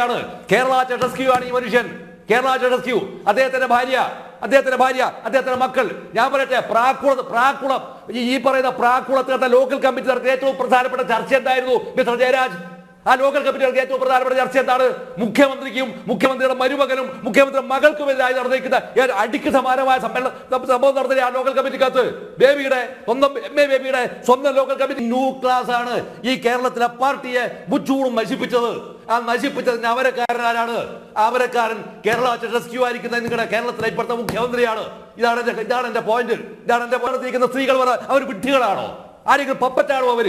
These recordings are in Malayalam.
മുഖ്യമന്ത്രിയാണ് കേരള റെസ്ക്യൂ ആണ് ഈ മനുഷ്യൻ. കേരള റെസ്ക്യൂ അദ്ദേഹത്തിന്റെ ഭാര്യ. അദ്ദേഹത്തിന്റെ ഭാര്യ അദ്ദേഹത്തിന്റെ മക്കൾ. ഞാൻ പറയട്ടെ പ്രാക്കുള പ്രാക്കുളം. ഈ- പറയുന്ന പ്രാക്കുളത്ത് ലോക്കൽ കമ്മിറ്റി നടത്തിയ ഏറ്റവും പ്രധാനപ്പെട്ട ചർച്ച എന്തായിരുന്നു മിസ്റ്റർ ജയരാജ്? ആ ലോക്കൽ കമ്മിറ്റികൾക്ക് ഏറ്റവും പ്രധാനപ്പെട്ട ചർച്ച എന്താണ്? മുഖ്യമന്ത്രിക്കും മുഖ്യമന്ത്രിയുടെ മരുമകനും മുഖ്യമന്ത്രിയുടെ മകൾക്കുമെതിരായി നടന്നിരിക്കുന്ന അടിക്ക് സമാനമായ സമ്മേളനം സംഭവം നടന്നില്ല ആ ലോക്കൽ കമ്മിറ്റിക്കകത്ത്? ബേബിയുടെ സ്വന്തം എം എ ബേബിയുടെ സ്വന്തം ലോക്കൽ കമ്മിറ്റി ന്യൂ ക്ലാസ് ആണ് ഈ കേരളത്തിലെ പാർട്ടിയെ മുച്ചൂടും നശിപ്പിച്ചത്. ആ നശിപ്പിച്ചതിന് അവരക്കാരനാരാണ്? അവരക്കാരൻ കേരള റെസ്ക്യൂ ആയിരിക്കുന്ന നിങ്ങളുടെ കേരളത്തിലെ ഇപ്പോഴത്തെ മുഖ്യമന്ത്രിയാണ്. ഇതാണ് എന്റെ ഇതാണ് എന്റെ പോയിന്റ് ഇതാണ് എന്റെ പോയിന്റ് സ്ത്രീകൾ അവർ വിഡ്ഢികളാണോ? ആരെങ്കിലും പപ്പറ്റാണോ അവർ?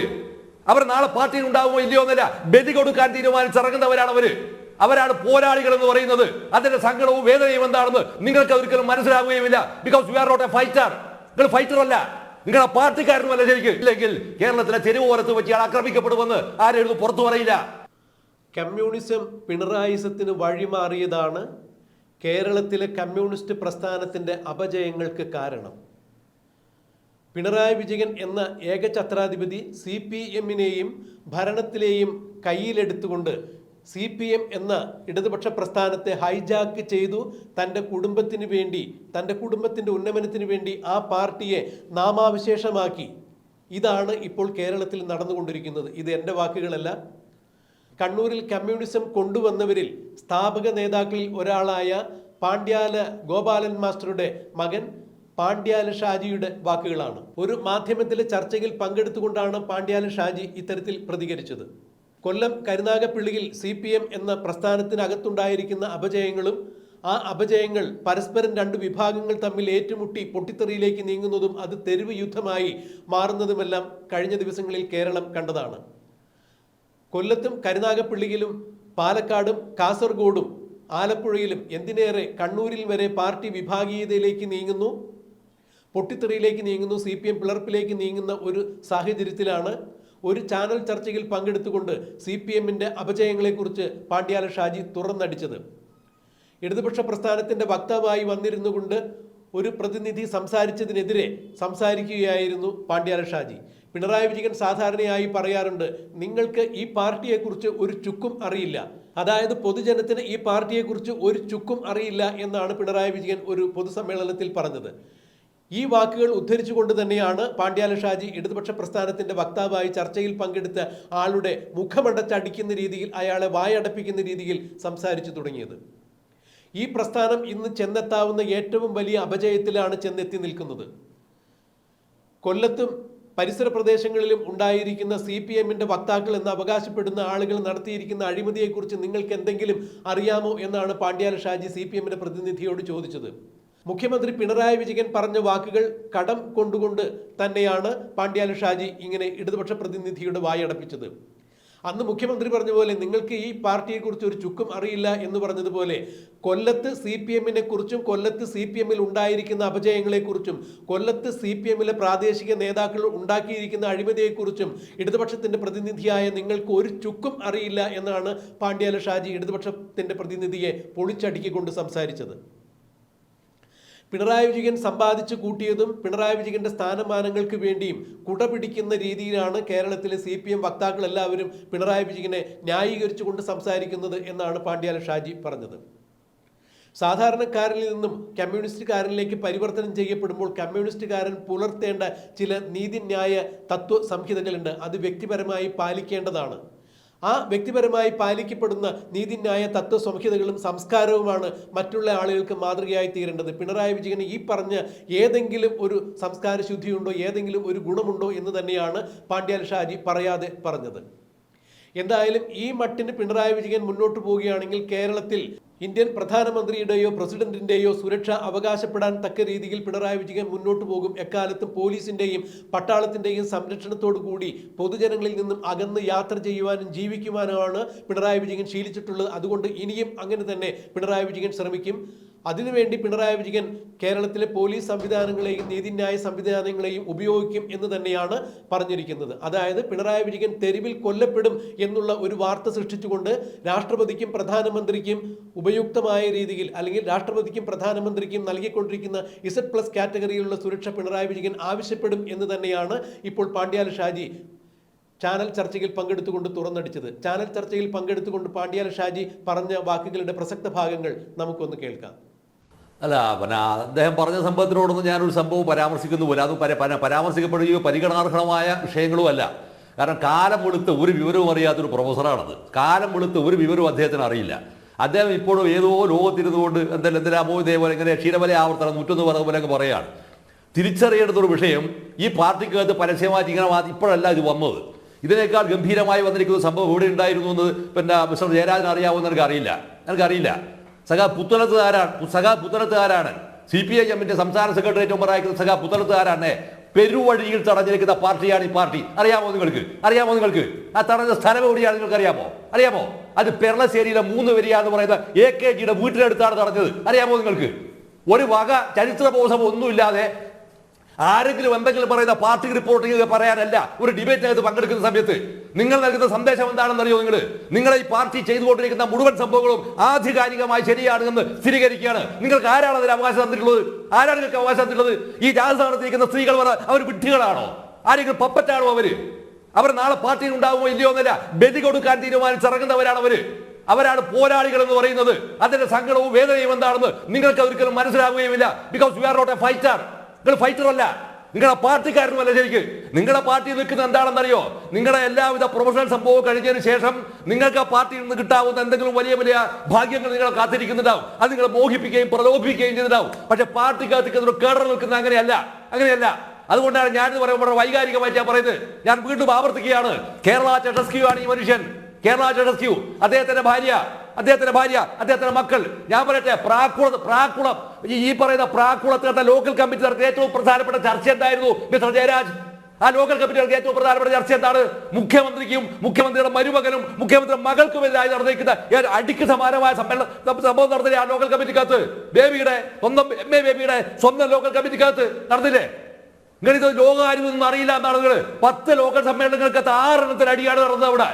അവർ നാളെ പാർട്ടിയിൽ ഉണ്ടാവുമോ ഇല്ലയോ എന്നല്ല. ബലി കൊടുക്കാൻ തീരുമാനിച്ചിറങ്ങുന്നവരാണ് അവർ. അവരാണ് പോരാളികൾ എന്ന് പറയുന്നത്. അതിന്റെ സങ്കടവും വേദനയും എന്താണെന്ന് നിങ്ങൾക്ക് ഒരിക്കലും മനസ്സിലാവുകയുമില്ല. Because you are not a fighter നിങ്ങൾ ഫൈറ്റർ അല്ല. നിങ്ങളുടെ പാർട്ടിക്കാരനുമല്ല ശരിക്കും. ഇല്ലെങ്കിൽ കേരളത്തിലെ തെരുവ് തെരുവോരത്ത് വെച്ച് ഇയാൾ ആക്രമിക്കപ്പെടുമെന്ന് ആരെയും പുറത്തു പറയില്ല. കമ്മ്യൂണിസം പിണറായിസത്തിന് വഴിമാറിയതാണ് കേരളത്തിലെ കമ്മ്യൂണിസ്റ്റ് പ്രസ്ഥാനത്തിന്റെ അപജയങ്ങൾക്ക് കാരണം. പിണറായി വിജയൻ എന്ന ഏകഛത്രാധിപതി സി പി എമ്മിനെയും ഭരണത്തിലെയും കയ്യിലെടുത്തുകൊണ്ട് സി പി എം എന്ന ഇടതുപക്ഷ പ്രസ്ഥാനത്തെ ഹൈജാക്ക് ചെയ്തു തന്റെ കുടുംബത്തിന് വേണ്ടി തന്റെ കുടുംബത്തിന്റെ ഉന്നമനത്തിന് വേണ്ടി ആ പാർട്ടിയെ നാമാവിശേഷമാക്കി. ഇതാണ് ഇപ്പോൾ കേരളത്തിൽ നടന്നുകൊണ്ടിരിക്കുന്നത്. ഇത് എന്റെ വാക്കുകളല്ല. കണ്ണൂരിൽ കമ്മ്യൂണിസം കൊണ്ടുവന്നവരിൽ സ്ഥാപക നേതാക്കളിൽ ഒരാളായ പാണ്ഡ്യാല ഗോപാലൻ മാസ്റ്ററുടെ മകൻ പാണ്ഡ്യാല ഷാജിയുടെ വാക്കുകളാണ്. ഒരു മാധ്യമത്തിലെ ചർച്ചയിൽ പങ്കെടുത്തുകൊണ്ടാണ് പാണ്ഡ്യാല ഷാജി ഇത്തരത്തിൽ പ്രതികരിച്ചത്. കൊല്ലം കരുനാഗപ്പള്ളിയിൽ സി പി എം എന്ന പ്രസ്ഥാനത്തിനകത്തുണ്ടായിരിക്കുന്ന അപജയങ്ങളും ആ അപജയങ്ങൾ പരസ്പരം രണ്ട് വിഭാഗങ്ങൾ തമ്മിൽ ഏറ്റുമുട്ടി പൊട്ടിത്തെറിയിലേക്ക് നീങ്ങുന്നതും അത് തെരുവ് യുദ്ധമായി മാറുന്നതുമെല്ലാം കഴിഞ്ഞ ദിവസങ്ങളിൽ കേരളം കണ്ടതാണ്. കൊല്ലത്തും കരുനാഗപ്പള്ളിയിലും പാലക്കാടും കാസർഗോഡും ആലപ്പുഴയിലും എന്തിനേറെ കണ്ണൂരിൽ വരെ പാർട്ടി വിഭാഗീയതയിലേക്ക് നീങ്ങുന്നു? പൊട്ടിത്തെറിയിലേക്ക് നീങ്ങുന്നു സി പി എം പിളർപ്പിലേക്ക് നീങ്ങുന്ന ഒരു സാഹചര്യത്തിലാണ് ഒരു ചാനൽ ചർച്ചയിൽ പങ്കെടുത്തുകൊണ്ട് സി പി എമ്മിന്റെ അപജയങ്ങളെക്കുറിച്ച് പാണ്ഡ്യാല ഷാജി തുറന്നടിച്ചത്. ഇടതുപക്ഷ പ്രസ്ഥാനത്തിന്റെ വക്താവായി വന്നിരുന്നുകൊണ്ട് ഒരു പ്രതിനിധി സംസാരിച്ചതിനെതിരെ സംസാരിക്കുകയായിരുന്നു പാണ്ഡ്യാല ഷാജി. പിണറായി വിജയൻ സാധാരണയായി പറയാറുണ്ട് നിങ്ങൾക്ക് ഈ പാർട്ടിയെക്കുറിച്ച് ഒരു ചുക്കും അറിയില്ല. അതായത് പൊതുജനത്തിന് ഈ പാർട്ടിയെക്കുറിച്ച് ഒരു ചുക്കും അറിയില്ല എന്നാണ് പിണറായി വിജയൻ ഒരു പൊതുസമ്മേളനത്തിൽ പറഞ്ഞത്. ഈ വാക്കുകൾ ഉദ്ധരിച്ചുകൊണ്ട് തന്നെയാണ് പാണ്ഡ്യാല ഷാജി ഇടതുപക്ഷ പ്രസ്ഥാനത്തിന്റെ വക്താവായി ചർച്ചയിൽ പങ്കെടുത്ത ആളുടെ മുഖമടച്ചടിക്കുന്ന രീതിയിൽ അയാളെ വായടപ്പിക്കുന്ന രീതിയിൽ സംസാരിച്ചു തുടങ്ങിയത്. ഈ പ്രസ്ഥാനം ഇന്ന് ചെന്നെത്താവുന്ന ഏറ്റവും വലിയ അപജയത്തിലാണ് ചെന്നെത്തി നിൽക്കുന്നത്. കൊല്ലത്തും പരിസര പ്രദേശങ്ങളിലും ഉണ്ടായിരിക്കുന്ന സി പി എമ്മിന്റെ വക്താക്കൾ എന്ന് അവകാശപ്പെടുന്ന ആളുകൾ നടത്തിയിരിക്കുന്ന അഴിമതിയെക്കുറിച്ച് നിങ്ങൾക്ക് എന്തെങ്കിലും അറിയാമോ എന്നാണ് പാണ്ഡ്യാല ഷാജി സി പി എമ്മിന്റെ പ്രതിനിധിയോട് ചോദിച്ചത്. മുഖ്യമന്ത്രി പിണറായി വിജയൻ പറഞ്ഞ വാക്കുകൾ കടം കൊണ്ടുകൊണ്ട് തന്നെയാണ് പാണ്ഡ്യാല ഷാജി ഇങ്ങനെ ഇടതുപക്ഷ പ്രതിനിധിയുടെ വായടപ്പിച്ചത് അന്ന് മുഖ്യമന്ത്രി പറഞ്ഞ പോലെ നിങ്ങൾക്ക് ഈ പാർട്ടിയെക്കുറിച്ച് ഒരു ചുക്കും അറിയില്ല എന്ന് പറഞ്ഞതുപോലെ കൊല്ലത്ത് സി പി എമ്മിനെ കുറിച്ചും കൊല്ലത്ത് സി പി എമ്മിൽ ഉണ്ടായിരിക്കുന്ന അപജയങ്ങളെക്കുറിച്ചും കൊല്ലത്ത് സി പി എമ്മിലെ പ്രാദേശിക നേതാക്കൾ ഉണ്ടാക്കിയിരിക്കുന്ന അഴിമതിയെക്കുറിച്ചും ഇടതുപക്ഷത്തിന്റെ പ്രതിനിധിയായ നിങ്ങൾക്ക് ഒരു ചുക്കും അറിയില്ല എന്നാണ് പാണ്ഡ്യാല ഷാജി ഇടതുപക്ഷത്തിന്റെ പ്രതിനിധിയെ പൊളിച്ചടുക്കിക്കൊണ്ട് സംസാരിച്ചത്. പിണറായി വിജയൻ സമ്പാദിച്ചു കൂട്ടിയതും പിണറായി വിജയന്റെ സ്ഥാനമാനങ്ങൾക്ക് വേണ്ടിയും കുട പിടിക്കുന്ന രീതിയിലാണ് കേരളത്തിലെ സി പി എം വക്താക്കൾ എല്ലാവരും പിണറായി വിജയനെ ന്യായീകരിച്ചുകൊണ്ട് സംസാരിക്കുന്നത് എന്നാണ് പാണ്ഡ്യാല ഷാജി പറഞ്ഞത്. സാധാരണക്കാരിൽ നിന്നും കമ്മ്യൂണിസ്റ്റുകാരനിലേക്ക് പരിവർത്തനം ചെയ്യപ്പെടുമ്പോൾ കമ്മ്യൂണിസ്റ്റുകാരൻ പുലർത്തേണ്ട ചില നീതിന്യായ തത്വ സംഹിതകളുണ്ട് അത് വ്യക്തിപരമായി പാലിക്കേണ്ടതാണ്. ആ വ്യക്തിപരമായി പാലിക്കപ്പെടുന്ന നീതിന്യായ തത്വ സംഹിതകളും സംസ്കാരവുമാണ് മറ്റുള്ള ആളുകൾക്ക് മാതൃകയായി തീരേണ്ടത്. പിണറായി വിജയന് ഈ പറഞ്ഞ ഏതെങ്കിലും ഒരു സംസ്കാര ശുദ്ധിയുണ്ടോ ഏതെങ്കിലും ഒരു ഗുണമുണ്ടോ എന്ന് തന്നെയാണ് പാണ്ഡ്യാൽ ഷാജി പറയാതെ പറഞ്ഞത്. എന്തായാലും ഈ മട്ടിന് പിണറായി വിജയൻ മുന്നോട്ട് പോവുകയാണെങ്കിൽ കേരളത്തിൽ ഇന്ത്യൻ പ്രധാനമന്ത്രിയുടെയോ പ്രസിഡന്റിന്റെയോ സുരക്ഷ അവകാശപ്പെടാൻ തക്ക രീതിയിൽ പിണറായി വിജയൻ മുന്നോട്ട് പോകും. എക്കാലത്തും പോലീസിന്റെയും പട്ടാളത്തിന്റെയും സംരക്ഷണത്തോടു കൂടി പൊതുജനങ്ങളിൽ നിന്നും അകന്ന് യാത്ര ചെയ്യുവാനും ജീവിക്കുവാനുമാണ് പിണറായി വിജയൻ ശീലിച്ചിട്ടുള്ളത്. അതുകൊണ്ട് ഇനിയും അങ്ങനെ തന്നെ പിണറായി വിജയൻ ശ്രമിക്കും. അതിനുവേണ്ടി പിണറായി വിജയൻ കേരളത്തിലെ പോലീസ് സംവിധാനങ്ങളെയും നീതിന്യായ സംവിധാനങ്ങളെയും ഉപയോഗിക്കും എന്ന് തന്നെയാണ് പറഞ്ഞിരിക്കുന്നത്. അതായത് പിണറായി വിജയൻ തെരുവിൽ കൊല്ലപ്പെടും എന്നുള്ള ഒരു വാർത്ത സൃഷ്ടിച്ചുകൊണ്ട് രാഷ്ട്രപതിക്കും പ്രധാനമന്ത്രിക്കും ഉപയുക്തമായ രീതിയിൽ അല്ലെങ്കിൽ രാഷ്ട്രപതിക്കും പ്രധാനമന്ത്രിക്കും നൽകിക്കൊണ്ടിരിക്കുന്ന ഇസഡ് പ്ലസ് കാറ്റഗറിയിലുള്ള സുരക്ഷ പിണറായി വിജയൻ ആവശ്യപ്പെടും എന്ന് തന്നെയാണ് ഇപ്പോൾ പാണ്ഡ്യാല ഷാജി ചാനൽ ചർച്ചയിൽ പങ്കെടുത്തുകൊണ്ട് തുറന്നടിച്ചത്. ചാനൽ ചർച്ചയിൽ പങ്കെടുത്തുകൊണ്ട് പാണ്ഡ്യാല ഷാജി പറഞ്ഞ വാക്കുകളുടെ പ്രസക്ത ഭാഗങ്ങൾ നമുക്കൊന്ന് കേൾക്കാം. അല്ല പിന്നെ അദ്ദേഹം പറഞ്ഞ സംഭവത്തിനോടൊന്നും ഞാനൊരു സംഭവം പരാമർശിക്കുന്നു പോലെ. അത് പര- പര- പരാമർശിക്കപ്പെടുകയോ പരിഗണനാർഹമായ വിഷയങ്ങളും അല്ല കാരണം കാലം വെളുത്ത് ഒരു വിവരവും അറിയാത്തൊരു പ്രൊഫസറാണത്. കാലം വെളുത്ത് ഒരു വിവരവും അദ്ദേഹത്തിന് അറിയില്ല. അദ്ദേഹം ഇപ്പോഴും ഏതോ ലോകത്തിരുന്നുകൊണ്ട് എന്തെങ്കിലും എന്തിനാമോ ഇതേപോലെ ഇങ്ങനെ ക്ഷീരവല ആവർത്തനം നൂറ്റൊന്ന് പറഞ്ഞ പോലെ അങ്ങ് പറയാണ് തിരിച്ചറിയേണ്ടതൊരു വിഷയം ഈ പാർട്ടിക്കകത്ത് പരസ്യമായിട്ട് ഇങ്ങനെ ഇപ്പോഴല്ല ഇത് വന്നത്. ഇതിനേക്കാൾ ഗംഭീരമായി വന്നിരിക്കുന്ന സംഭവം ഇവിടെ ഉണ്ടായിരുന്നു എന്ന് പിന്നെ മിസ്റ്റർ ജയരാജൻ അറിയാവുന്ന എനിക്കറിയില്ല. എനിക്കറിയില്ല. സഖാ പുത്തലത്തുകാരാണ് സഖാ പുത്തലത്തുകാരാണ് സി പി ഐ എമ്മിന്റെ സംസ്ഥാന സെക്രട്ടേറിയറ്റ് മെമ്പറായിരിക്കുന്ന സഖാ പുത്തലത്തുകാരാണ് പെരുവഴിയിൽ തടഞ്ഞിരിക്കുന്ന പാർട്ടിയാണ് ഈ പാർട്ടി. അറിയാമോ നിങ്ങൾക്ക്? അറിയാമോ നിങ്ങൾക്ക്? ആ തടഞ്ഞ സ്ഥലം എവിടെയാണ് നിങ്ങൾക്ക് അറിയാമോ? അറിയാമോ? അത് പെരളശ്ശേരിയിലെ മൂന്ന് വരിയാന്ന് പറയുന്ന എ കെ ജിയുടെ വീട്ടിനടുത്താണ് തടഞ്ഞത്. അറിയാമോ നിങ്ങൾക്ക്? ഒരു വക ചരിത്ര ബോധം ഒന്നുമില്ലാതെ ആരെങ്കിലും എന്തെങ്കിലും പറയുന്ന പാർട്ടി റിപ്പോർട്ടിംഗ് പറയാനല്ല ഒരു ഡിബേറ്റിനകത്ത് പങ്കെടുക്കുന്ന സമയത്ത്. നിങ്ങൾ നൽകുന്ന സന്ദേശം എന്താണെന്ന് അറിയോ നിങ്ങൾ? നിങ്ങളെ ഈ പാർട്ടി ചെയ്തുകൊണ്ടിരിക്കുന്ന മുഴുവൻ സംഭവങ്ങളും ആധികാരികമായി ശരിയാണെന്ന് സ്ഥിരീകരിക്കുകയാണ്. നിങ്ങൾക്ക് ആരാണ് അതിന് അവകാശം തന്നിട്ടുള്ളത്? ആരാണ് നിങ്ങൾക്ക് അവകാശം തന്നിട്ടുള്ളത്? ഈ രാജസ്ഥാനത്തിരിക്കുന്ന സ്ത്രീകൾ അവർ വിഡ്ഢികളാണോ? ആരെങ്കിലും പപ്പറ്റാണോ അവർ? അവർ നാളെ പാർട്ടിയിൽ ഉണ്ടാവുമോ ഇല്ലയോ എന്നല്ല ബലി കൊടുക്കാൻ തീരുമാനിച്ചിറങ്ങുന്നവരാണ് അവർ. അവരാണ് പോരാളികൾ എന്ന് പറയുന്നത്. അതിന്റെ സങ്കടവും വേദനയും എന്താണെന്ന് നിങ്ങൾക്ക് ഒരിക്കലും മനസ്സിലാവുകയുമില്ല. Because we are not a fighter നിങ്ങൾ ഫൈറ്റർ അല്ല. നിങ്ങളുടെ പാർട്ടിക്കാരനുമല്ല ശരിക്ക്. നിങ്ങളുടെ പാർട്ടി നിൽക്കുന്ന എന്താണെന്നറിയോ? നിങ്ങളുടെ എല്ലാവിധ പ്രൊഫഷണൽ സംഭവവും കഴിഞ്ഞതിന് ശേഷം നിങ്ങൾക്ക് ആ പാർട്ടിയിൽ നിന്ന് കിട്ടാവുന്ന എന്തെങ്കിലും വലിയ വലിയ ഭാഗ്യങ്ങൾ നിങ്ങളെ കാത്തിരിക്കുന്നുണ്ടാവും. അത് നിങ്ങളെ മോഹിപ്പിക്കുകയും പ്രലോഭിപ്പിക്കുകയും ചെയ്തിട്ടുണ്ടാവും പക്ഷെ പാർട്ടിക്കകത്ത് ഒരു കേടർ നിൽക്കുന്ന അങ്ങനെയല്ല. അങ്ങനെയല്ല. അതുകൊണ്ടാണ് ഞാൻ പറയുമ്പോൾ വൈകാരികമായിട്ട് ഞാൻ പറയുന്നത്. ഞാൻ വീണ്ടും ആവർത്തിക്കുകയാണ്. കേരള ചട്ടസ്ക്യൂ ആണ് ഈ മനുഷ്യൻ. കേരള ചട്ടസ്ക്യൂ. അദ്ദേഹത്തിന്റെ ഭാര്യ. അദ്ദേഹത്തിന്റെ ഭാര്യ അദ്ദേഹത്തിന്റെ മക്കൾ. ഞാൻ പറയട്ടെ പ്രാക്കുള പ്രാക്കുളം. ഈ പറയുന്ന പ്രാക്കുളത്തെ ലോക്കൽ കമ്മിറ്റി നടത്തിയ ഏറ്റവും പ്രധാനപ്പെട്ട ചർച്ച എന്തായിരുന്നു മിസ്റ്റർ ജയരാജ്? ആ ലോക്കൽ കമ്മിറ്റികൾക്ക് ഏറ്റവും പ്രധാനപ്പെട്ട ചർച്ച എന്താണ്? മുഖ്യമന്ത്രിക്കും മുഖ്യമന്ത്രിയുടെ മരുമകനും മുഖ്യമന്ത്രിയുടെ മകൾക്കുമെതിരായി നടന്നിരിക്കുന്ന അടിക്ക് സമാനമായ സമ്മേളനം സംഭവം നടന്നില്ലേ ആ ലോക്കൽ കമ്മിറ്റിക്കകത്ത് ബേബിയുടെ സ്വന്തം എം എ ബേബിയുടെ സ്വന്തം ലോക്കൽ കമ്മിറ്റിക്കകത്ത് നടന്നില്ലേ? ഇങ്ങനെ ഇത് ലോകകാര്യമൊന്നും അറിയില്ല എന്നാണ് പത്ത് ലോക്കൽ സമ്മേളനങ്ങൾക്കകത്ത് ആറെണ്ണത്തിന് അടിയാണ് നടന്നത് അവിടെ.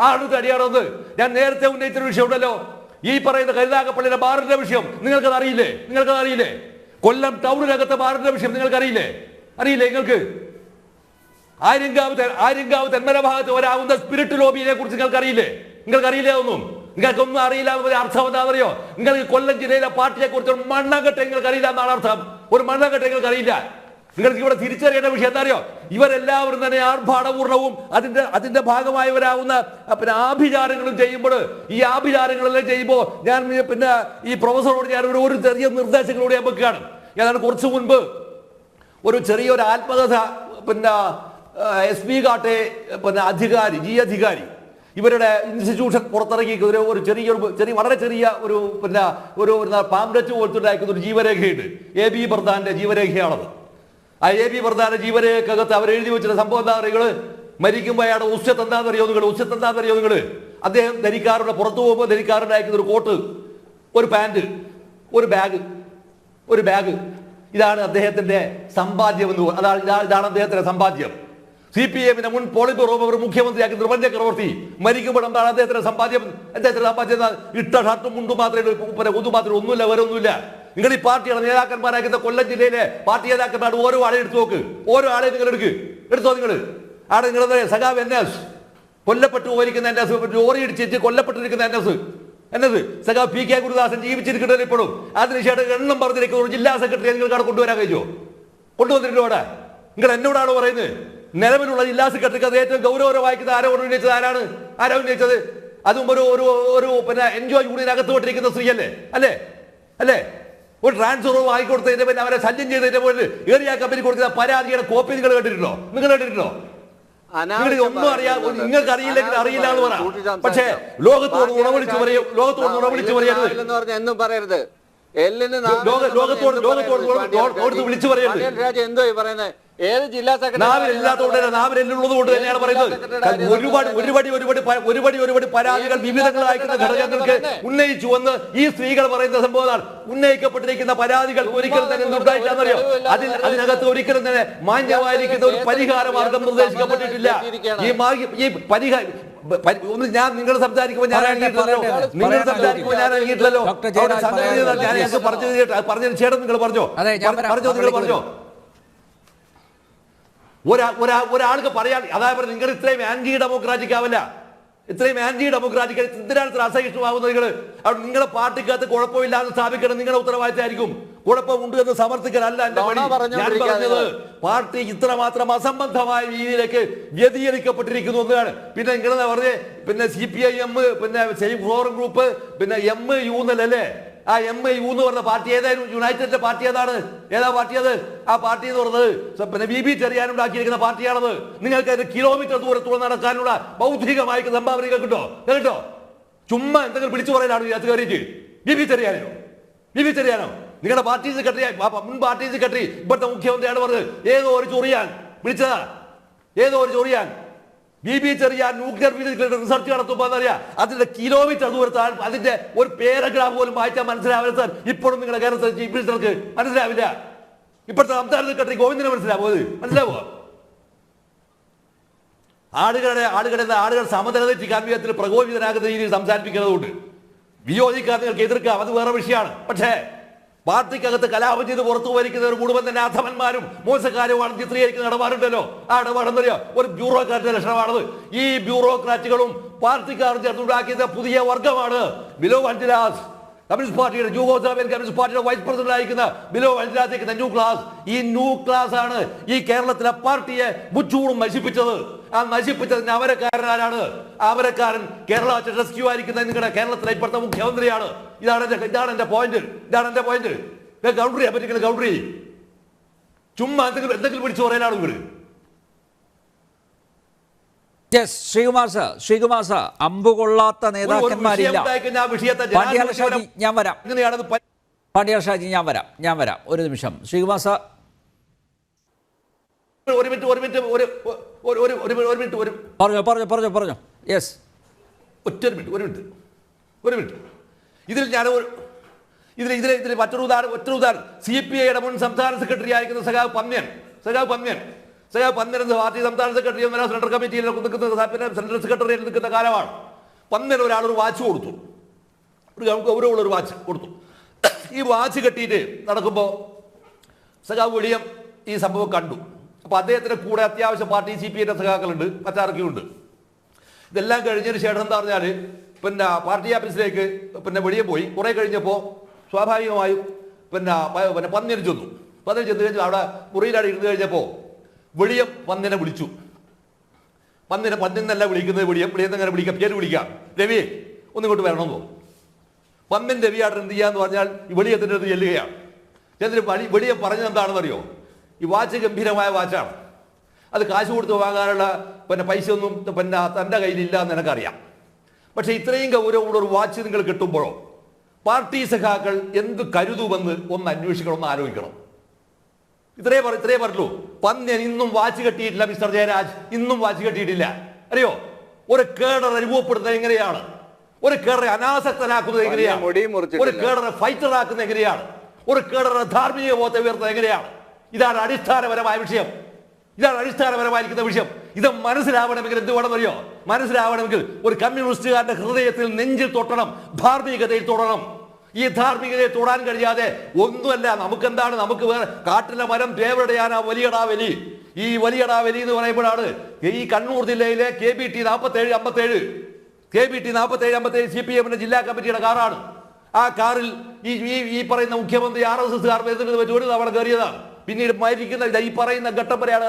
ആറെണ്ണത്തിന് തടിയാണത് ഞാൻ നേരത്തെ ഉന്നയിച്ചൊരു വിഷയം ഉണ്ടല്ലോ. ഈ പറയുന്ന കരുതാകപ്പള്ളിയുടെ ബാറിന്റെ വിഷയം. നിങ്ങൾക്കത് അറിയില്ലേ? നിങ്ങൾക്കത് അറിയില്ലേ? കൊല്ലം ടൗണിനകത്തെ ബാറിന്റെ വിഷയം നിങ്ങൾക്ക് അറിയില്ലേ അറിയില്ലേ നിങ്ങൾക്ക്? ആര്യങ്കാവ് ആര്യങ്കാവ് തെന്മല ഭാഗത്ത് വരാവുന്ന സ്പിരിറ്റ് ലോബിയെ കുറിച്ച് നിങ്ങൾക്ക് അറിയില്ലേ നിങ്ങൾക്ക് അറിയില്ലേ ഒന്നും നിങ്ങൾക്കൊന്നും അറിയില്ല അർത്ഥം അർത്ഥം പറയുമോ നിങ്ങൾക്ക് കൊല്ലം ജില്ലയിലെ പാർട്ടിയെ കുറിച്ച് ഒരു മണ്ണാങ്കട്ട നിങ്ങൾക്ക് അറിയില്ല എന്നാണ് അർത്ഥം. ഒരു മണ്ണാങ്കട്ട നിങ്ങൾക്ക് അറിയില്ല നിങ്ങൾക്ക് ഇവിടെ തിരിച്ചറിയേണ്ട വിഷയം എന്താ അറിയോ ഇവരെല്ലാവരും തന്നെ ആർഭാടപൂർണവും അതിന്റെ അതിന്റെ ഭാഗമായവരാവുന്ന പിന്നെ ആഭിചാരങ്ങളും ചെയ്യുമ്പോൾ ഈ ആഭിചാരങ്ങളെല്ലാം ചെയ്യുമ്പോൾ ഞാൻ പിന്നെ ഈ പ്രൊഫസറോട് ഞാൻ ഒരു ചെറിയ നിർദ്ദേശങ്ങളോട് ഞാൻ വെക്കുകയാണ്. ഏതാണ്ട് കുറച്ചു മുൻപ് ഒരു ചെറിയൊരു ആത്മകഥ പിന്നെ എസ് പി കാട്ടെ പിന്നെ അധികാരി ജി അധികാരി ഇവരുടെ ഇൻസ്റ്റിറ്റ്യൂഷൻ പുറത്തിറക്കി ഒരു ഒരു ചെറിയൊരു ചെറിയ വളരെ ചെറിയ ഒരു പിന്നെ ഒരു പാംലെറ്റ് പോലത്തെ ഉണ്ടാക്കുന്ന ഒരു ജീവരേഖയുണ്ട്. എ ബി പ്രധാന്റെ ജീവരേഖയാണത്. ആ എ ബി പ്രധാന ജീവരേഖക്കകത്ത് അവർ എഴുതി വെച്ചിട്ട് സംഭവം എന്താ നിങ്ങൾ മരിക്കുമ്പോൾ അയാളുടെ ഉച്ചത്ത് എന്താണെന്നറിയോ നിങ്ങൾ ഉച്ചത്ത് എന്താണെന്നറിയോ നിങ്ങൾ അദ്ദേഹം ധരിക്കാറുണ്ട് പുറത്തു പോകുമ്പോൾ ധരിക്കാറുണ്ടായിരിക്കുന്ന ഒരു കോട്ട് ഒരു പാന്റ് ഒരു ബാഗ് ഒരു ബാഗ് ഇതാണ് അദ്ദേഹത്തിന്റെ സമ്പാദ്യം എന്ന് അതാണ് ഇതാ- ഇതാണ് അദ്ദേഹത്തിന്റെ സമ്പാദ്യം. സി പി എമ്മിന്റെ മുൻ പോളിറ്റ് ബ്യൂറോ മുഖ്യമന്ത്രിയാക്കി നിർബന്ധ ചക്രവർത്തി മരിക്കുമ്പോൾ എന്താണ് അദ്ദേഹത്തിന്റെ സമ്പാദ്യം? അദ്ദേഹത്തിന്റെ സമ്പാദ്യം? ഇട്ട ഷർട്ടും മുണ്ടും മാത്രമേ ഒന്നും മാത്രമേ ഒന്നുമില്ല വേറെ ഒന്നുമില്ല നിങ്ങൾ ഈ പാർട്ടിയുടെ നേതാക്കന്മാരാക്കുന്ന കൊല്ലം ജില്ലയിലെ പാർട്ടി നേതാക്കന്മാർ ഓരോ ആളെ എടുത്തു നോക്ക്. ഓരോ ആളെ നിങ്ങൾ എടുക്ക്. എടുത്തോ നിങ്ങൾ? ആടെ നിങ്ങൾ സഖാവ് എൻ എസ്. കൊല്ലപ്പെട്ടു പോയിരിക്കുന്ന എൻ എസ് ലോറി ഇടിച്ചിട്ട് കൊല്ലപ്പെട്ടിരിക്കുന്ന എൻ എസ്. എന്നത് സഖാവ് പി കെ ഗുരുദാസൻ ജീവിച്ചിരിക്കുന്നതിൽ ഇപ്പോഴും. അതിനുശേഷം എണ്ണം പറഞ്ഞിരിക്കുന്ന. ഒരു ജില്ലാ സെക്രട്ടറി നിങ്ങൾക്ക് അവിടെ കൊണ്ടുവരാൻ കഴിയുമോ കൊണ്ടുവന്നിട്ടുണ്ടോ അവിടെ? നിങ്ങൾ എന്നോടാണ് പറയുന്നത്? നിലവിലുള്ള ജില്ലാ സെക്രട്ടറിക്ക് അത് ഏറ്റവും ഗൗരവമായിരിക്കുന്ന ആരോ ഉന്നയിച്ചത് ആരാണ്? ആരോ ഉന്നയിച്ചത് അതും ഒരു ഒരു പിന്നെ എൻജോയ് യൂണിയനകത്ത് വിട്ടിരിക്കുന്ന സ്ത്രീയല്ലേ? അല്ലേ? അല്ലേ? ഒരു ട്രാൻസ്ഫർ വാങ്ങിക്കൊടുത്തതിന്റെ പിന്നെ അവരെ ശല്യം ചെയ്തതിന്റെ പോലെ ഏറിയ കമ്പനി കൊടുത്ത പരാതിയുടെ കോപ്പി നിങ്ങൾ കേട്ടിട്ടുണ്ടോ നിങ്ങൾ കേട്ടിട്ടുണ്ടോ ഒന്നും അറിയാ നിങ്ങൾക്ക് അറിയില്ലെങ്കിൽ അറിയില്ല എന്ന് പറ. പക്ഷേ ലോകത്തോട് ഉണവിളിച്ചു പറയും ലോകത്തോട് ഉണവിളിച്ചു പറയരുത്. എന്ന് പറയരുത്. എല്ലിന് ലോക- ലോകത്തോട് ലോകത്തോട് വിളിച്ചു പറയരുത്. രാജ എന്തോ പറയുന്നത്? ഏത് ജില്ലാ നാവിലുള്ളത് കൊണ്ട് തന്നെയാണ് പറയുന്നത്. ഒരുപാട് ഒരുപടി ഒരുപടി ഒരുപടി ഒരുപടി പരാതികൾ വിവിധങ്ങളായിട്ടുള്ള ഘടകങ്ങൾക്ക് ഉന്നയിച്ചു എന്ന് ഈ സ്ത്രീകൾ പറയുന്ന സംഭവമാണ് ഉന്നയിക്കപ്പെട്ടിരിക്കുന്ന പരാതികൾ ഒരിക്കലും തന്നെ എന്തുണ്ടായിട്ടാണെന്നറിയോ അതിൽ അതിനകത്ത് ഒരിക്കലും തന്നെ മാന്യമായിരിക്കുന്ന ഒരു പരിഹാര മാർഗം നിർദ്ദേശിക്കപ്പെട്ടിട്ടില്ല. ഈ മാർഗം ഈ പരിഹാര ഒന്ന് ഞാൻ നിങ്ങൾ സംസാരിക്കുമ്പോൾ ഞാൻ പറയട്ടെ, നിങ്ങൾ സംസാരിക്കുമ്പോൾ ഞാൻ പറയാനുള്ളത് ഞാൻ പറഞ്ഞു പറഞ്ഞതിന് ശേഷം നിങ്ങൾ പറഞ്ഞോ അതെ, ഞാൻ പറഞ്ഞോ നിങ്ങൾ പറഞ്ഞോ. ഒരാ ഒരാ ഒരാൾക്ക് പറയാൻ അതായത് നിങ്ങൾ ഇത്രയും ആന്റി ഡെമോക്രാറ്റിക് ആവില്ല. ഇത്രയും ആന്റി ഡെമോക്രാറ്റിക് എന്തിനാണ് ഇത്ര അസഹിഷ്ണുമാകുന്നത് നിങ്ങൾ? അവിടെ നിങ്ങളുടെ പാർട്ടിക്കകത്ത് കുഴപ്പമില്ല എന്ന് സ്ഥാപിക്കണം നിങ്ങളുടെ ഉത്തരവാദിത്തമായിരിക്കും. കുഴപ്പമുണ്ട് എന്ന് സമർത്ഥിക്കലല്ല എന്റെ പണി. ഞാൻ പറഞ്ഞത് പാർട്ടി ഇത്രമാത്രം അസംബന്ധമായ രീതിയിലേക്ക് വ്യതിചലിക്കപ്പെട്ടിരിക്കുന്നു എന്നതാണ് പിന്നെ നിങ്ങൾ പറഞ്ഞേ? പിന്നെ സി പി ഐ എം പിന്നെ സേഫ് ഫോറം ഗ്രൂപ്പ് പിന്നെ എം യു എന്നല്ലേ? ആ എം യു എന്ന് പറഞ്ഞ പാർട്ടി ഏതായാലും യുണൈറ്റഡിന്റെ പാർട്ടി ഏതാണ്? ഏതാ പാർട്ടി അത്? ആ പാർട്ടി എന്ന് പറഞ്ഞത് പിന്നെ ബി ബി ചെറിയാനുണ്ടാക്കിയിരിക്കുന്ന പാർട്ടിയാണത്. നിങ്ങൾക്ക് അതിന് കിലോമീറ്റർ ദൂരത്തോളം നടക്കാനുള്ള ബൗദ്ധികമായി സംഭാവന കേൾക്കട്ടോ കേട്ടോ ചുമ്മാ എന്തെങ്കിലും വിളിച്ചു പറയാനാണ് ഇതിനകത്ത് കയറിയിട്ട്. ബി ബി ചെറിയാനോ? ബി ബി ചെറിയാനോ? നിങ്ങളുടെ പാർട്ടി സെക്രട്ടറി മുൻ പാർട്ടി സെക്രട്ടറി ഇപ്പോഴത്തെ മുഖ്യമന്ത്രിയാണ് പറഞ്ഞത്. ഏതോ ഒരു ചൊറിയാൻ. വിളിച്ചതാ. ഏതോ ഒരു ചൊറിയാൻ. B B Cheriyan nuclear physical research നടത്തുമ്പോൾ എന്നറിയാം അതിന്റെ കിലോമീറ്റർ ദൂരത്ത് ആ- അതിന്റെ ഒരു പാരഗ്രാഫ് പോലും വായിച്ചാൽ മനസ്സിലാവില്ല സാർ. ഇപ്പോഴും നിങ്ങളുടെ കേരളത്തിൽ ചീഫ് മിനിസ്റ്റർക്ക് മനസ്സിലാവില്ല. ഇപ്പോഴത്തെ സംസ്ഥാന സെക്രട്ടറി ഗോവിന്ദന് മനസ്സിലാവോ മനസ്സിലാവോ? ആളുകളുടെ ആളുകളെ ആളുകൾ സമതല തെറ്റിക്കാൻ വിധത്തിൽ പ്രകോപിതനാകുന്ന രീതിയിൽ സംസാരിപ്പിക്കുന്നതുകൊണ്ട് വിയോജിക്കാൻ നിങ്ങൾക്ക് എതിർക്കാം. അത് വേറെ വിഷയമാണ്. പക്ഷേ പാർട്ടിക്കകത്ത് കലാപം ചെയ്ത് പുറത്തു വരിക്കുന്നവർ കുടുംബത്തിന്റെ അധമന്മാരും മോശക്കാരുമാണ് ചിത്രീകരിക്കുന്ന ഇടപാടുണ്ടല്ലോ. ആ ഇടപാടെന്നറിയോ ഒരു ബ്യൂറോക്രാറ്റിന്റെ ലക്ഷണമാണത്. ഈ ബ്യൂറോക്രാറ്റുകളും പാർട്ടിക്കാർ ചേർത്തുണ്ടാക്കിയത് പുതിയ വർഗമാണ്. ബിലോ വഞ്ചിലാസ്. കമ്മ്യൂണിസ്റ്റ് പാർട്ടിയുടെ ജൂഗോസ്ലാവിയൻ കമ്മ്യൂണിസ്റ്റ് പാർട്ടിയുടെ വൈസ് പ്രസിഡന്റ് ആയിരിക്കുന്ന ബിലോ വഞ്ചിലാസിക്കുന്ന ന്യൂ ക്ലാസ്. ഈ ന്യൂ ക്ലാസ് ആണ് ഈ കേരളത്തിലെ പാർട്ടിയെ മുച്ചൂടും നശിപ്പിച്ചത്. ആ നശിപ്പിച്ചതിന് ആരാണ് അവരക്കാരൻ കേരള റെസ്ക്യൂ ആയിരിക്കുന്ന നിങ്ങളുടെ കേരളത്തിലെ ഇപ്പോഴത്തെ മുഖ്യമന്ത്രിയാണ്. ഇതാണ് എന്റെ ഇതാണ് എന്റെ പോയിന്റ് ഇതാണ് എന്റെ പോയിന്റ് കൗണ്ടർ ചെയ്യാൻ പറ്റില്ല കൗണ്ടർ ചെയ്യും ചുമ്മാ എന്തെങ്കിലും എന്തെങ്കിലും പിടിച്ചു പറയാനാണ് ഇവർ? Yes Sreekumar sir Sreekumar sir അമ്പ് കൊള്ളാത്ത നേതാക്കന്മാരില്ല. പാണ്ഡ്യാല ഷാജി ഞാൻ വരാം. പാണ്ഡ്യാല ഷാജി ഞാൻ വരാം. ഞാൻ വരാം. ഒരു നിമിഷം. ശ്രീകുമാർ സാർ ഒരു മിനിറ്റ് ഒരു മിനിറ്റ് ഒരു ഒരു ഒരു ഒരു മിനിറ്റ് ഒരു പറഞ്ഞോ പറഞ്ഞോ പറഞ്ഞോ പറഞ്ഞോ. യെസ് ഒറ്റ മിനിറ്റ് ഒരു മിനിറ്റ് ഒരു മിനിറ്റ്. ഇതിൽ ഞാൻ ഒരു ഇതിൽ ഇതിൽ ഇതിൽ മറ്റൊരു ഉദാഹരണം ഒറ്റ ഉദാഹരണം. സി പി ഐയുടെ മുൻ സംസ്ഥാന സെക്രട്ടറി ആയിരിക്കുന്ന സഖാവ് പന്ന്യൻ സഖാവ് പന്ന്യൻ സഖാവ് പന്ന്യൻ എന്ന പാർട്ടി സംസ്ഥാന സെക്രട്ടറി എന്ന സെൻട്രൽ കമ്മിറ്റിയിൽ നിൽക്കുന്ന പിന്നെ സെൻട്രൽ സെക്രട്ടറിയിൽ നിൽക്കുന്ന കാലമാണ്. പന്ന്യൻ ഒരാളൊരു ഒരു വാച്ച് കൊടുത്തു. ഒരു ഗൗരവമുള്ള ഒരു വാച്ച് കൊടുത്തു. ഈ വാച്ച് കെട്ടിയിട്ട് നടക്കുമ്പോൾ സഖാവ് വിളിയം ഈ സംഭവം കണ്ടു. അപ്പോൾ അദ്ദേഹത്തിന്റെ കൂടെ അത്യാവശ്യം പാർട്ടി സി പി ഐന്റെ സഖാക്കളുണ്ട് മറ്റാർക്കും ഉണ്ട് ഇതെല്ലാം കഴിഞ്ഞതിന് ശേഷം എന്താ പറഞ്ഞാൽ പിന്നെ പാർട്ടി ഓഫീസിലേക്ക് പിന്നെ വെളിയെ പോയി. കുറെ കഴിഞ്ഞപ്പോൾ സ്വാഭാവികമായും പിന്നെ പിന്നെ പന്നിന് ചെന്നു. പന്നിന് ചെന്ന് കഴിഞ്ഞാൽ അവിടെ മുറിയിലാണ് ഇരുന്ന് കഴിഞ്ഞപ്പോൾ വെളിയെ പന്നിനെ വിളിച്ചു. പന്നിനെ പന്നിന്നല്ല വിളിക്കുന്നത് വെളിയം. വെളിയെന്ന് അങ്ങനെ വിളിക്കാം. പേര് വിളിക്കാം. രവി ഒന്നിങ്ങോട്ട് വരണമെന്നോ പന്നിൻ രവിയാട്ടൻ എന്ത് ചെയ്യാന്ന് പറഞ്ഞാൽ വെളിയത്തിന്റെ അടുത്ത് ചെല്ലുകയാണ്. എന്നിട്ട് വെളിയെ പറഞ്ഞത് എന്താണെന്നറിയോ? ഈ വാച്ച് ഗംഭീരമായ വാച്ചാണ്. അത് കാശ് കൊടുത്ത് വാങ്ങാനുള്ള പിന്നെ പൈസ ഒന്നും പിന്നെ തന്റെ കയ്യിലില്ല എന്ന് എനിക്കറിയാം. പക്ഷേ ഇത്രയും ഗൗരവമുള്ള ഒരു വാച്ച് നിങ്ങൾ കിട്ടുമ്പോഴോ പാർട്ടി സഖാക്കൾ എന്ത് കരുതുമെന്ന് ഒന്ന് അന്വേഷിക്കണം ഒന്ന് ആലോചിക്കണം. ഇത്രേ പറ ഇത്രേ പറഞ്ഞുള്ളൂ. പന്ന്യൻ ഇന്നും വാച്ച് കെട്ടിയിട്ടില്ല മിസ്റ്റർ ജയരാജ്. ഇന്നും വാച്ച് കെട്ടിയിട്ടില്ല. അറിയോ? ഒരു കേഡർ അനുഭവപ്പെടുന്നത് എങ്ങനെയാണ്? ഒരു കേഡറെ അനാസക്തനാക്കുന്നത് എങ്ങനെയാണ്. ഒരു കേഡറെ ഫൈറ്റർ ആക്കുന്നത് എങ്ങനെയാണ്? ഒരു കേഡറെ ധാർമ്മിക ബോധം ഉയർത്തുന്നത് എങ്ങനെയാണ്? ഇതാണ് അടിസ്ഥാനപരമായ വിഷയം. ഇതാണ് അടിസ്ഥാനപരമായിരിക്കുന്ന വിഷയം. ഇത് മനസ്സിലാവണമെങ്കിൽ എന്ത് വേണമെന്നറിയോ? മനസ്സിലാവണമെങ്കിൽ ഒരു കമ്മ്യൂണിസ്റ്റുകാരുടെ ഹൃദയത്തിൽ നെഞ്ചിൽ തൊട്ടണം ധാർമ്മികതയിൽ തൊടണം. ഈ ധാർമ്മികതയെ തൊടാൻ കഴിയാതെ ഒന്നുമല്ല നമുക്കെന്താണ്? നമുക്ക് വേറെ കാട്ടിലെ മരം ദേവരുടെയാണ് ആ വലിയടാ വലി ഈ വലിയടാ വലി എന്ന് പറയുമ്പോഴാണ് ഈ കണ്ണൂർ ജില്ലയിലെ കെ ബി ടി നാൽപ്പത്തേഴ് അമ്പത്തേഴ്. കെ ബി ടി നാൽപ്പത്തേഴ് അമ്പത്തേഴ് സി പി എമ്മിന്റെ ജില്ലാ കമ്മിറ്റിയുടെ കാറാണ്. ആ കാറിൽ ഈ ഈ പറയുന്ന മുഖ്യമന്ത്രി ആർ എസ് എസ് കാർ വരുന്നത് ഒരു തവണ കയറിയതാണ്. പിന്നീട് മരിക്കുന്ന ഈ പറയുന്ന ഘട്ടം വരെ ആൾ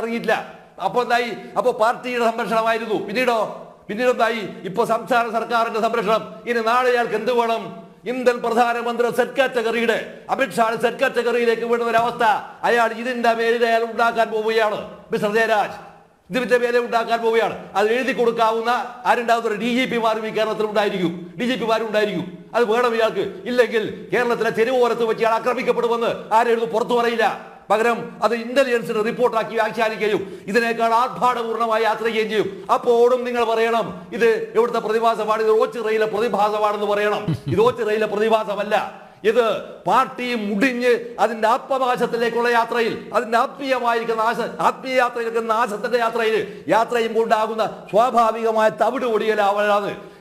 അപ്പൊ എന്തായി? അപ്പൊ പാർട്ടിയുടെ സംരക്ഷണമായിരുന്നു. പിന്നീടോ? പിന്നീട് എന്തായി? ഇപ്പൊ സംസ്ഥാന സർക്കാരിന്റെ സംരക്ഷണം. ഇനി നാളെ അയാൾക്ക് എന്ത് വേണം? ഇന്ത്യൻ പ്രധാനമന്ത്രി സെറ്റ് കാറ്റഗറിയുടെ അമിത്ഷാ സെറ്റ് കാറ്റഗറിയിലേക്ക് വീണ ഒരവസ്ഥ. അയാൾ ഇതിന്റെ പേരിൽ അയാൾ ഉണ്ടാക്കാൻ പോവുകയാണ്. മിസ്റ്റർ ജയരാജ് ഇതിന്റെ പേരെ ഉണ്ടാക്കാൻ പോവുകയാണ്. അത് എഴുതി കൊടുക്കാവുന്ന ആരുണ്ടാവുന്ന ഡി ജി പിമാരും ഈ കേരളത്തിൽ ഉണ്ടായിരിക്കും. ഡി ജി പിമാരും ഉണ്ടായിരിക്കും. അത് വേണം ഇയാൾക്ക്. ഇല്ലെങ്കിൽ കേരളത്തിലെ തെരുവോരത്ത് വെച്ച് ഇയാൾ ആക്രമിക്കപ്പെടുമെന്ന് ആരെഴുതും പുറത്തു പറയില്ല. പകരം അത് ഇന്റലിജൻസിന് റിപ്പോർട്ടാക്കി വ്യാഖ്യാനിക്കുകയും ഇതിനേക്കാൾ ആർഭാടപൂർണമായി യാത്ര ചെയ്യുകയും ചെയ്യും. അപ്പോഴും നിങ്ങൾ പറയണം ഇത് ഇവിടുത്തെ പ്രതിഭാസമാണ്? ഇത് ഓച്ചിറയിലെ പ്രതിഭാസമാണെന്ന് പറയണം. ഇത് ഓച്ചിറയിലെ പ്രതിഭാസമല്ല. ഇത് പാർട്ടി മുടിഞ്ഞ് അതിന്റെ ആത്മനാശത്തിലേക്കുള്ള യാത്രയിൽ അതിന്റെ ആത്മീയമായിരിക്കുന്ന നാശ ആത്മീയ യാത്രയിലേക്ക് നാശത്തിന്റെ യാത്രയിൽ യാത്ര ചെയ്യുമ്പോൾ ഉണ്ടാകുന്ന സ്വാഭാവികമായ തവിട്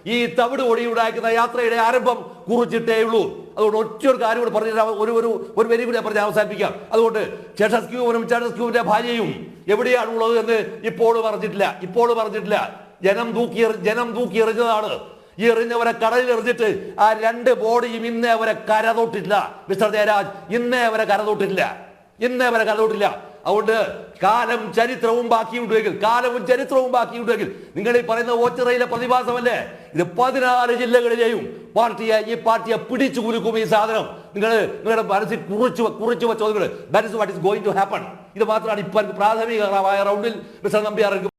ഈ തവിട് ഒടിയുണ്ടാക്കുന്ന യാത്രയുടെ ആരംഭം കുറിച്ചിട്ടേ ഉള്ളൂ. അതുകൊണ്ട് ഒറ്റ ഒരു കാര്യം കൂടെ പറഞ്ഞിട്ട് അവ- ഒരു ഒരു ഒരു വരി കൂടി പറഞ്ഞ് അവസാനിപ്പിക്കാം. അതുകൊണ്ട് ചെഷസ്ക്യൂവിനും ചെഷസ്ക്യൂവിന്റെ ഭാര്യയും എവിടെയാണ് ഉള്ളത് എന്ന് ഇപ്പോൾ പറഞ്ഞിട്ടില്ല. ഇപ്പോൾ പറഞ്ഞിട്ടില്ല. ജനം തൂക്കി ജനം തൂക്കി എറിഞ്ഞതാണ്. ഈ എറിഞ്ഞവരെ കടലിൽ എറിഞ്ഞിട്ട് ആ രണ്ട് ബോഡിയും ഇന്നേ അവരെ കരതൊട്ടിട്ടില്ല മിസ്റ്റർ ജയരാജ് ഇന്നേ അവരെ കരതൊട്ടിട്ടില്ല ഇന്നേ അവരെ കരതൊട്ടില്ല. അതുകൊണ്ട് കാലം ചരിത്രവും ബാക്കിയുണ്ടെങ്കിൽ കാലവും ചരിത്രവും ബാക്കിയുണ്ടെങ്കിൽ നിങ്ങൾ ഈ പറയുന്ന ഓച്ചിറയിലെ പ്രതിഭാസമല്ലേ? ഇത് പതിനാല് ജില്ലകളിലെയും പാർട്ടിയെ ഈ പാർട്ടിയെ പിടിച്ചു കുലുക്കും ഈ സാധനം. നിങ്ങൾ നിങ്ങളുടെ മനസ്സിൽ കുറിച്ചു കുറിച്ചു വെച്ചോ നിങ്ങൾ that what is going to happen ഇത് മാത്രമാണ് ഇപ്പം പ്രാഥമികമായ റൗണ്ടിൽ മിസ്റ്റർ നമ്പ്യാർ എനിക്ക്